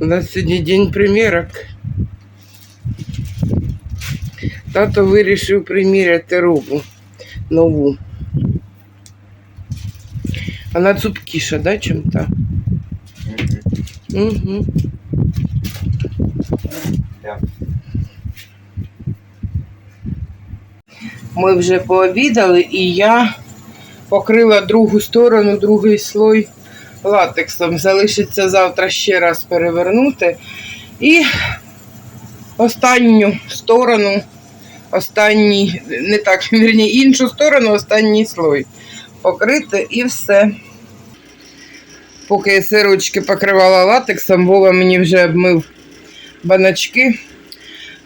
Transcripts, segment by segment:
У нас сьогодні день примірок. Тато вирішив приміряти робу нову. Вона цупкіша, да, чим та? Угу. Ми вже пообідали і я покрила другу сторону, другий слой латексом. Залишиться завтра ще раз перевернути. І останню сторону, останній, не так, вірні, іншу сторону, останній слой. Покрити і все. Поки я сирочки покривала латексом, Вова мені вже обмив баночки.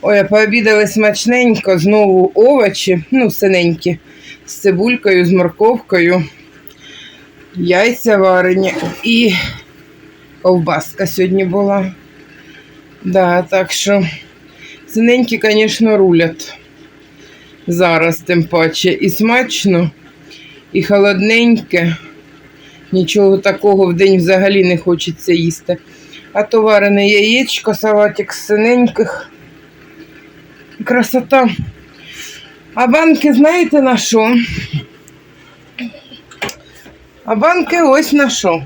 Ой, пообідали смачненько, знову овочі, ну, синенькі, з цибулькою, з морковкою, яйця варені і ковбаска сьогодні була. Да, так що синенькі, звісно, рулять. Зараз тим паче. І смачно, і холодненьке. Нічого такого в день взагалі не хочеться їсти. А то варене яєчко, салатик з синеньких. Красота. А банки знаєте на що? А банки ось на що.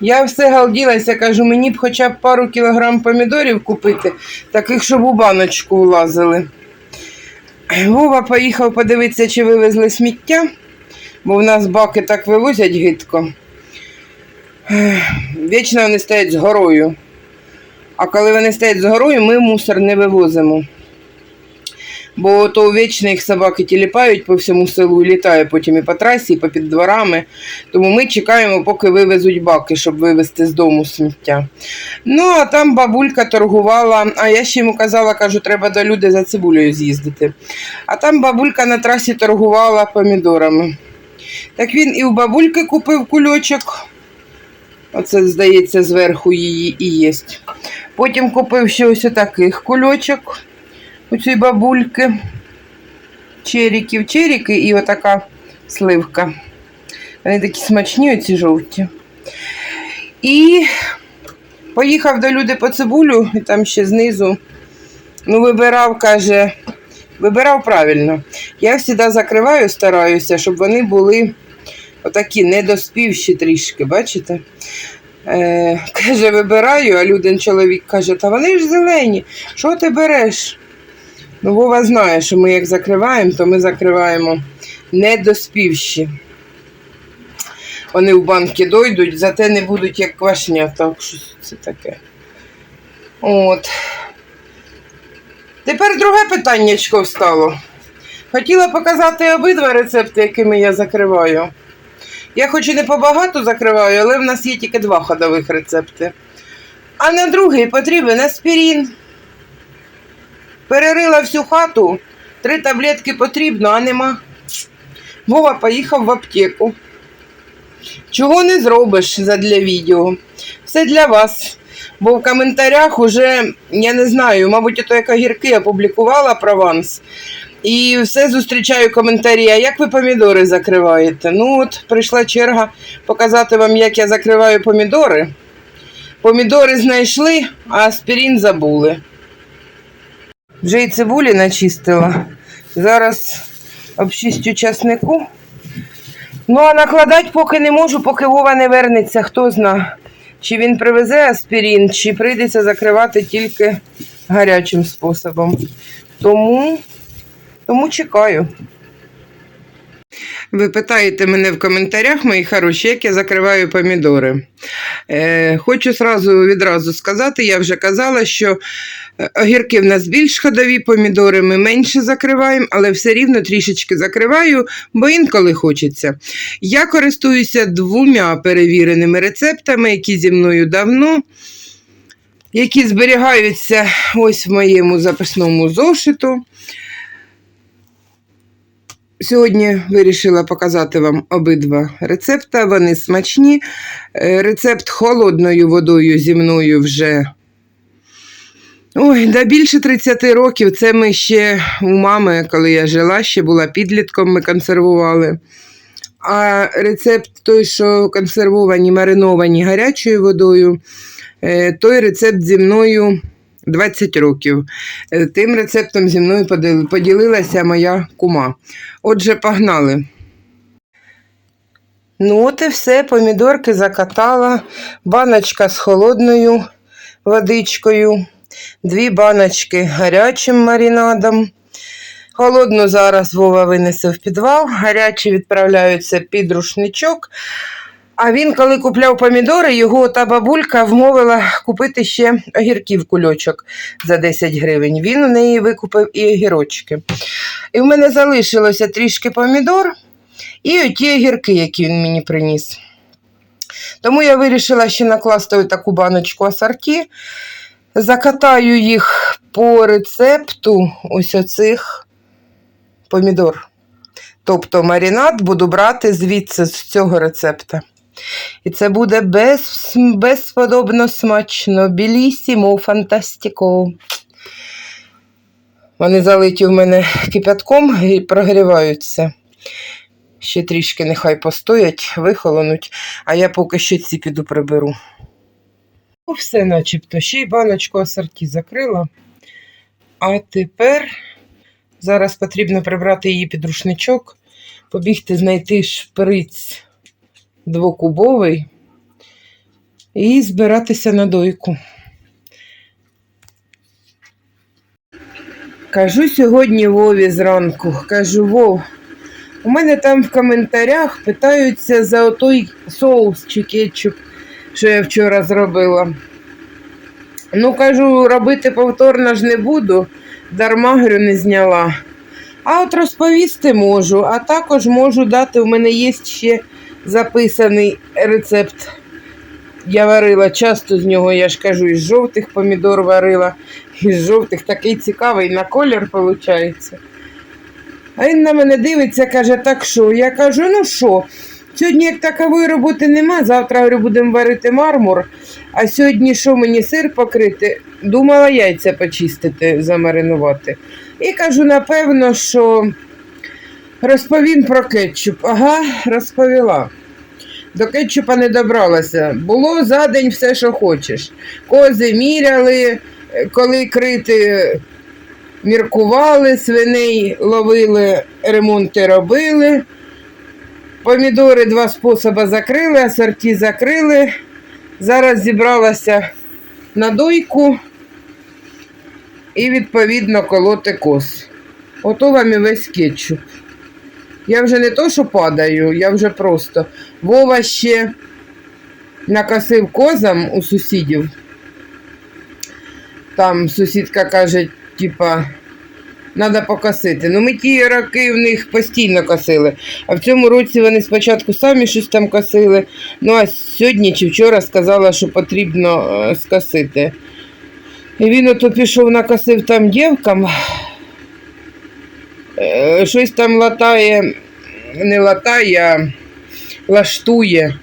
Я все галділася, кажу, мені б хоча б пару кілограм помідорів купити, таких, щоб у баночку влазили. Вова поїхав подивитися, чи вивезли сміття, бо в нас баки так вивозять гидко. Вічно вони стоять з горою. А коли вони стоять з горою, ми мусор не вивозимо. Бо то вічно їх собаки тіліпають по всьому селу і літає потім і по трасі, і по під дворами. Тому ми чекаємо, поки вивезуть баки, щоб вивезти з дому сміття. Ну, а там бабулька торгувала, а я ще йому казала, кажу, треба до люди за цибулею з'їздити. А там бабулька на трасі торгувала помідорами. Так він і у бабульки купив кульочок. Оце, здається, зверху її і єсть. Потім купив ще ось таких кульочок у цій бабульки. Черіків, черіки і отака сливка. Вони такі смачні, оці жовті. І поїхав до люди по цибулю, і там ще знизу. Ну, вибирав, каже, вибирав правильно. Я завжди закриваю, стараюся, щоб вони були отакі недоспівші трішки, бачите? Е, каже, вибираю, а людин чоловік каже, та вони ж зелені, що ти береш? Ну, Вова знає, що ми як закриваємо, то ми закриваємо недоспівші. Вони в банки дойдуть, зате не будуть як квашня, так що це таке. От. Тепер друге питаннячко встало. Хотіла показати обидва рецепти, якими я закриваю. Я хоч і не побагато закриваю, але в нас є тільки два ходових рецепти. А на другий потрібен аспірін. Перерила всю хату, три таблетки потрібно, а нема. Вова поїхав в аптеку. Чого не зробиш задля відео? Все для вас. Бо в коментарях уже, я не знаю, мабуть, ото як огірки опублікувала прованс. І все зустрічаю коментарі, а як ви помідори закриваєте? Ну от прийшла черга показати вам, як я закриваю помідори. Помідори знайшли, а аспірин забули. Вже і цибулі начистила. Зараз обчистю часнику. Ну, а накладати поки не можу, поки Вова не вернеться, хто зна. Чи він привезе аспірин, чи прийдеться закривати тільки гарячим способом. Тому, тому чекаю. Ви питаєте мене в коментарях, мої хороші, як я закриваю помідори. Е, хочу сразу, відразу сказати, я вже казала, що е, огірки в нас більш ходові, помідори ми менше закриваємо, але все рівно трішечки закриваю, бо інколи хочеться. Я користуюся двома перевіреними рецептами, які зі мною давно. Які зберігаються ось в моєму записному зошиту. Сьогодні вирішила показати вам обидва рецепти. Вони смачні. Е, Рецепт холодною водою зі мною вже. Ой, да більше 30 років. Це ми ще у мами, коли я жила, ще була підлітком, ми консервували. А рецепт той, що консервовані, мариновані гарячою водою, е, той рецепт зі мною 20 років. Е, Тим рецептом зі мною поділилася моя кума. Отже, погнали. Ну, от і все, помідорки закатала, баночка з холодною водичкою, дві баночки гарячим маринадом. Холодну зараз Вова винесе в підвал, гарячі відправляються під рушничок. А він, коли купляв помідори, його та бабулька вмовила купити ще огірків кульочок за 10 гривень. Він у неї викупив і огірочки. І в мене залишилося трішки помідор і оті огірки, які він мені приніс. Тому я вирішила ще накласти таку баночку асорті. Закатаю їх по рецепту ось оцих помідор. Тобто маринад буду брати звідси з цього рецепта. І це буде без, безподобно смачно, білісімо, фантастико. Вони залиті в мене кипятком і прогріваються. Ще трішки нехай постоять, вихолонуть, а я поки що ці піду приберу. Ну, все начебто, ще й баночку асорті закрила. А тепер зараз потрібно прибрати її під рушничок, побігти знайти шприц двокубовий і збиратися на дойку. Кажу сьогодні Вові зранку, кажу, Вов, у мене там в коментарях питаються за отой соус чи кетчуп, що я вчора зробила. Ну, кажу, робити повторно ж не буду, дарма говорю, не зняла. А от розповісти можу, а також можу дати, у мене є ще записаний рецепт. Я варила часто з нього, я ж кажу, із жовтих помідор варила, із жовтих такий цікавий на колір виходить. А він на мене дивиться, каже, так що? Я кажу, ну що, сьогодні як такової роботи нема, завтра говорю, будемо варити мармур, а сьогодні що мені сир покрити? Думала яйця почистити, замаринувати. І кажу, напевно, що розповім про кетчуп. Ага, розповіла. До кетчупа не добралася. Було за день все, що хочеш. Кози міряли, коли крити, міркували, свиней ловили, ремонти робили. Помідори два способи закрили, асорті закрили. Зараз зібралася на дойку і, відповідно, колоти коз. Ото вам і весь кетчуп. Я вже не то, що падаю, я вже просто. Вова ще накосив козам у сусідів. Там сусідка каже, типа, треба покосити. Ну, ми ті роки в них постійно косили. А в цьому році вони спочатку самі щось там косили. Ну, а сьогодні чи вчора сказала, що потрібно е, скосити. І він ото пішов накосив там дівкам. Е, щось там латає, не латає, а лаштує.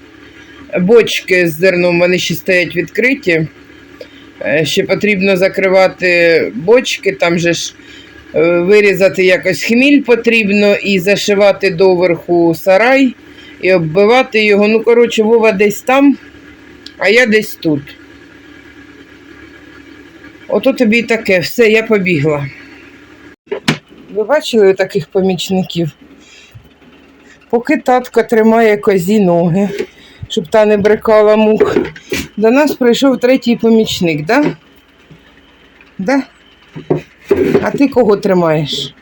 Бочки з зерном, вони ще стоять відкриті. Е, Ще потрібно закривати бочки, там же ж е, вирізати якось хміль потрібно і зашивати доверху сарай і оббивати його. Ну, коротше, Вова десь там, а я десь тут. Ото тобі й таке, все, я побігла. Ви бачили таких помічників? Поки татко тримає козі ноги, щоб та не брикала мух, до нас прийшов третій помічник, да? Да? А ти кого тримаєш?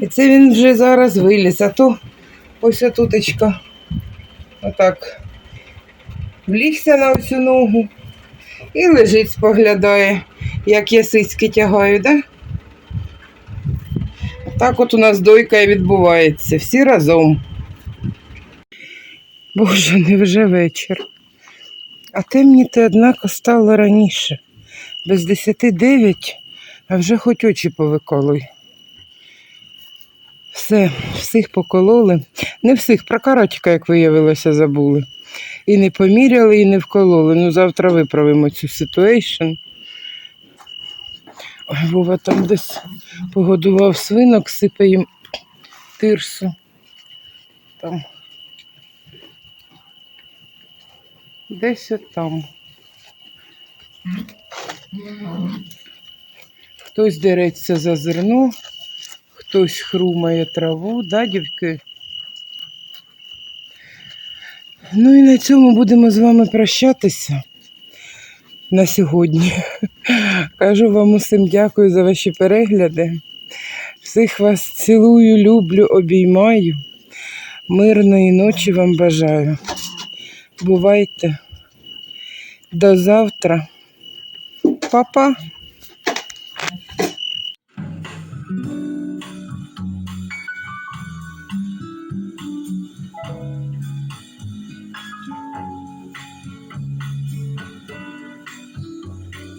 І це він вже зараз виліз, а то ось отуточка. Отак. Влігся на оцю ногу і лежить, споглядає, як я сиськи тягаю, да? Так от у нас дойка і відбувається. Всі разом. Боже, невже вечір. А темніти, однако, стало раніше. Без десяти дев'ять, а вже хоч очі повиколуй. Все, всіх покололи. Не всіх, про каратіка, як виявилося, забули. І не поміряли, і не вкололи. Ну, завтра виправимо цю ситуейшн. Вова там десь погодував свинок, сипе їм тирсу. Там. Десь отам. Хтось дереться за зерно, хтось хрумає траву, да, дівки? Ну і на цьому будемо з вами прощатися на сьогодні. Кажу вам усім дякую за ваші перегляди. Всіх вас цілую, люблю, обіймаю. Мирної ночі вам бажаю. Бувайте. До завтра. Па-па.